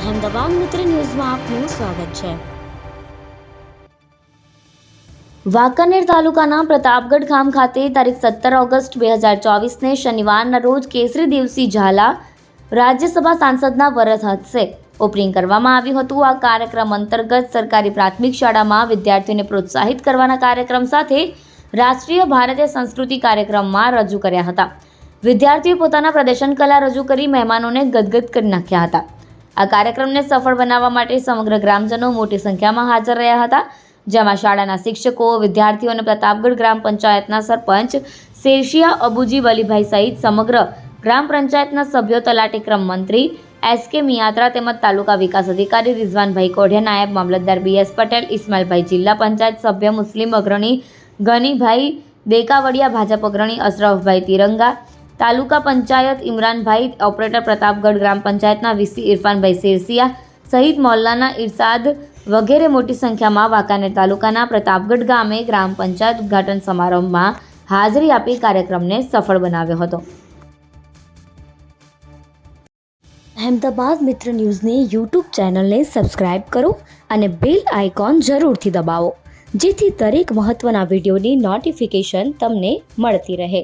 અહેમદાબાદ મિત્ર ન્યૂઝમાં આપનું સ્વાગત છે. વાંકાનેર તાલુકાના પ્રતાપગઢ ગામ ખાતે તારીખ સત્તર ઓગસ્ટ બે હજાર ચોવીસને શનિવારના રોજ કેસરી દિવસી ઝાલા રાજ્યસભા સાંસદના વરદ હસ્તે ઓપનિંગ કરવામાં આવ્યું હતું. આ કાર્યક્રમ અંતર્ગત સરકારી પ્રાથમિક શાળામાં વિદ્યાર્થીઓને પ્રોત્સાહિત કરવાના કાર્યક્રમ સાથે રાષ્ટ્રીય ભારતીય સંસ્કૃતિ કાર્યક્રમમાં રજૂ કર્યા હતા. વિદ્યાર્થીઓ પોતાના પ્રદર્શન કલા રજૂ કરી મહેમાનોને ગદગદ કરી નાખ્યા હતા. આ કાર્યક્રમને સફળ બનાવવા માટે સમગ્ર ગ્રામજનો મોટી સંખ્યામાં હાજર રહ્યા હતા, જેમાં શાળાના શિક્ષકો, વિદ્યાર્થીઓ અને પ્રતાપગઢ ગ્રામ પંચાયતના સરપંચ, શેરશિયા અબુજી વલીભાઈ સહિત સમગ્ર ગ્રામ પંચાયતના સભ્યો, તલાટી ક્રમ મંત્રી, એસ કે મિયાત્રા તેમજ તાલુકા વિકાસ અધિકારી રિઝવાનભાઈ કોઢિયા, નાયબ મામલતદાર બી એસ પટેલ, ઇસ્માઇલભાઈ જિલ્લા પંચાયત સભ્ય મુસ્લિમ અગ્રણી ગનીભાઈ દેકાવડિયા, ભાજપ અગ્રણી અશરફભાઈ તિરંગા તાલુકા પંચાયત ઇમરાનભાઈ, ઓપરેટર પ્રતાપગઢ ગ્રામ પંચાયતના વીસી ઇરફાનભાઈ શેરસિયા સહિત મોલ્લાના ઇરશાદ વગેરે મોટી સંખ્યામાં વાંકાનેર તાલુકાના પ્રતાપગઢ ગામે ગ્રામ પંચાયત ઉદ્ઘાટન સમારંભમાં હાજરી આપી કાર્યક્રમને સફળ બનાવ્યો હતો. અહેમદાબાદ મિત્ર ન્યૂઝની યુટ્યુબ ચેનલને સબસ્ક્રાઇબ કરો અને બેલ આઇકોન જરૂરથી દબાવો, જેથી દરેક મહત્ત્વના વિડીયોની નોટિફિકેશન તમને મળતી રહે.